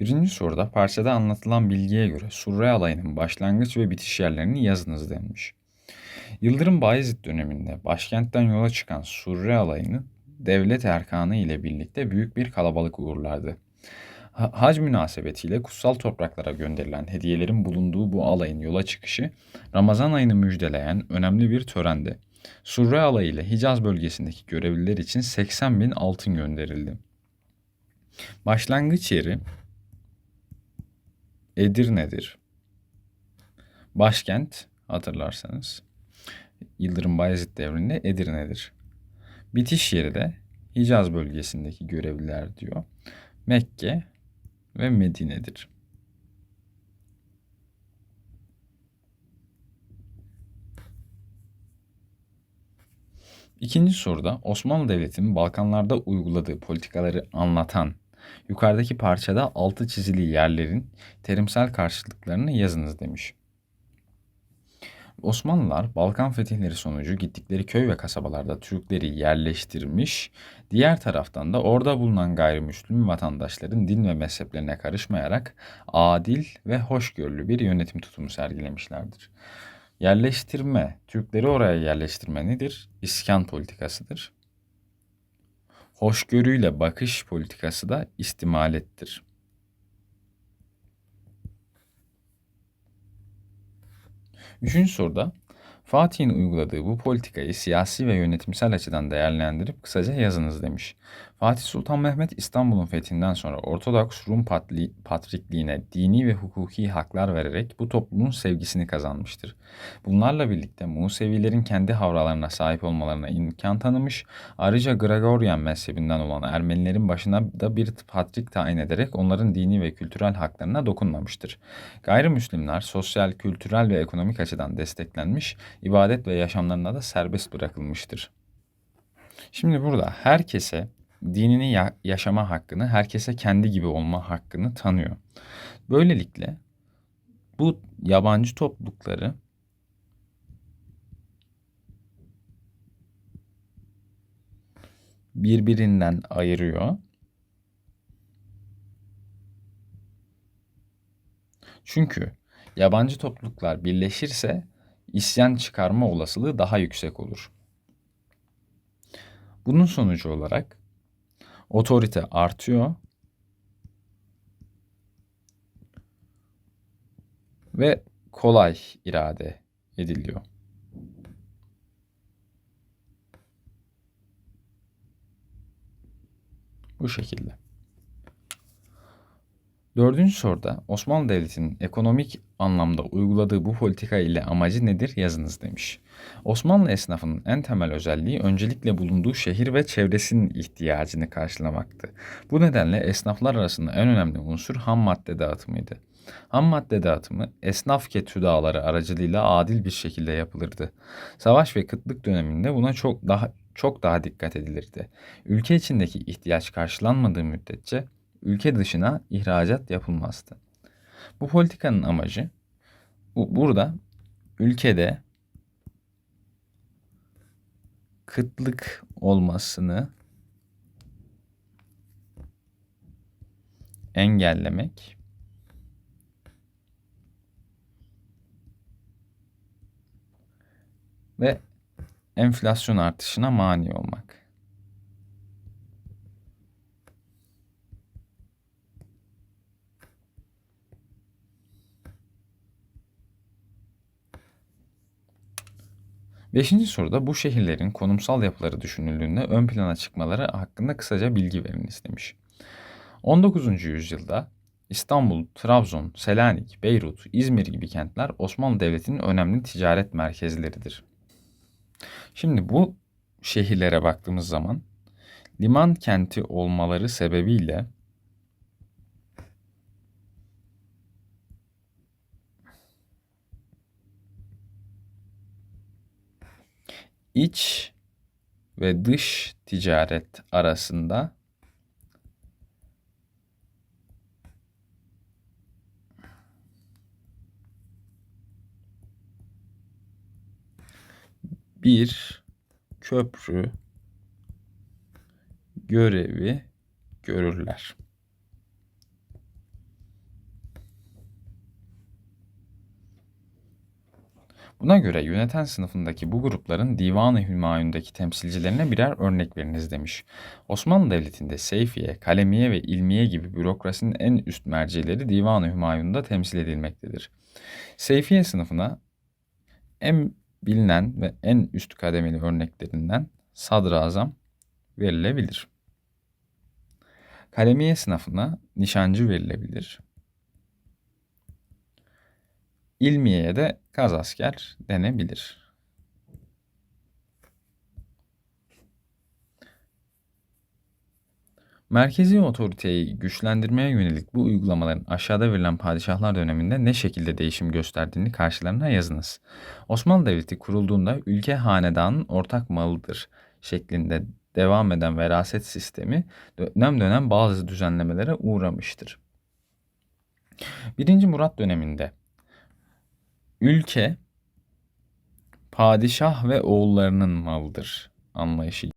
Birinci soruda parçada anlatılan bilgiye göre Surre alayının başlangıç ve bitiş yerlerini yazınız denmiş. Yıldırım Bayezid döneminde başkentten yola çıkan Surre alayını devlet erkanı ile birlikte büyük bir kalabalık uğurlardı. Hac münasebetiyle kutsal topraklara gönderilen hediyelerin bulunduğu bu alayın yola çıkışı Ramazan ayını müjdeleyen önemli bir törendi. Surre alayı ile Hicaz bölgesindeki görevliler için 80 bin altın gönderildi. Başlangıç yeri Edirne'dir. Başkent hatırlarsanız Yıldırım Bayezid devrinde Edirne'dir. Bitiş yeri de Hicaz bölgesindeki görevliler diyor. Mekke ve Medine'dir. İkinci soruda Osmanlı Devleti'nin Balkanlarda uyguladığı politikaları anlatan yukarıdaki parçada altı çizili yerlerin terimsel karşılıklarını yazınız demiş. Osmanlılar Balkan fetihleri sonucu gittikleri köy ve kasabalarda Türkleri yerleştirmiş, diğer taraftan da orada bulunan gayrimüslim vatandaşların din ve mezheplerine karışmayarak adil ve hoşgörülü bir yönetim tutumu sergilemişlerdir. Yerleştirme, Türkleri oraya yerleştirme nedir? İskan politikasıdır. Hoşgörüyle bakış politikası da istimalettir. Üçüncü soruda Fatih'in uyguladığı bu politikayı siyasi ve yönetimsel açıdan değerlendirip kısaca yazınız demiş. Fatih Sultan Mehmet İstanbul'un fethinden sonra Ortodoks Rum Patrikliğine dini ve hukuki haklar vererek bu toplumun sevgisini kazanmıştır. Bunlarla birlikte Musevilerin kendi havralarına sahip olmalarına imkan tanımış, ayrıca Gregorian mezhebinden olan Ermenilerin başına da bir patrik tayin ederek onların dini ve kültürel haklarına dokunmamıştır. Gayrimüslimler sosyal, kültürel ve ekonomik açıdan desteklenmiş, ibadet ve yaşamlarına da serbest bırakılmıştır. Şimdi burada herkese dinini ya- yaşama hakkını, herkese kendi gibi olma hakkını tanıyor. Böylelikle bu yabancı toplulukları birbirinden ayırıyor. Çünkü yabancı topluluklar birleşirse isyan çıkarma olasılığı daha yüksek olur. Bunun sonucu olarak otorite artıyor ve kolay irade ediliyor. Bu şekilde. Dördüncü soruda Osmanlı Devleti'nin ekonomik anlamda uyguladığı bu politika ile amacı nedir yazınız demiş. Osmanlı esnafının en temel özelliği öncelikle bulunduğu şehir ve çevresinin ihtiyacını karşılamaktı. Bu nedenle esnaflar arasında en önemli unsur ham madde dağıtımıydı. Ham madde dağıtımı esnaf ketüdaları aracılığıyla adil bir şekilde yapılırdı. Savaş ve kıtlık döneminde buna çok daha çok daha dikkat edilirdi. Ülke içindeki ihtiyaç karşılanmadığı müddetçe ülke dışına ihracat yapılmazdı. Bu politikanın amacı bu, burada ülkede kıtlık olmasını engellemek ve enflasyon artışına mani olmak. Beşinci soruda bu şehirlerin konumsal yapıları düşünüldüğünde ön plana çıkmaları hakkında kısaca bilgi veriniz demiş. 19. yüzyılda İstanbul, Trabzon, Selanik, Beyrut, İzmir gibi kentler Osmanlı Devleti'nin önemli ticaret merkezleridir. Şimdi bu şehirlere baktığımız zaman liman kenti olmaları sebebiyle iç ve dış ticaret arasında bir köprü görevi görürler. Buna göre yöneten sınıfındaki bu grupların Divan-ı Hümayun'daki temsilcilerine birer örnek veriniz demiş. Osmanlı Devleti'nde Seyfiye, Kalemiye ve İlmiye gibi bürokrasinin en üst mercileri Divan-ı Hümayun'da temsil edilmektedir. Seyfiye sınıfına en bilinen ve en üst kademeli örneklerinden sadrazam verilebilir. Kalemiye sınıfına nişancı verilebilir. İlmiye'ye de kazasker denebilir. Merkezi otoriteyi güçlendirmeye yönelik bu uygulamaların aşağıda verilen padişahlar döneminde ne şekilde değişim gösterdiğini karşılarına yazınız. Osmanlı Devleti kurulduğunda ülke hanedanın ortak malıdır şeklinde devam eden veraset sistemi dönem dönem bazı düzenlemelere uğramıştır. 1. Murat döneminde ülke padişah ve oğullarının malıdır anlayışı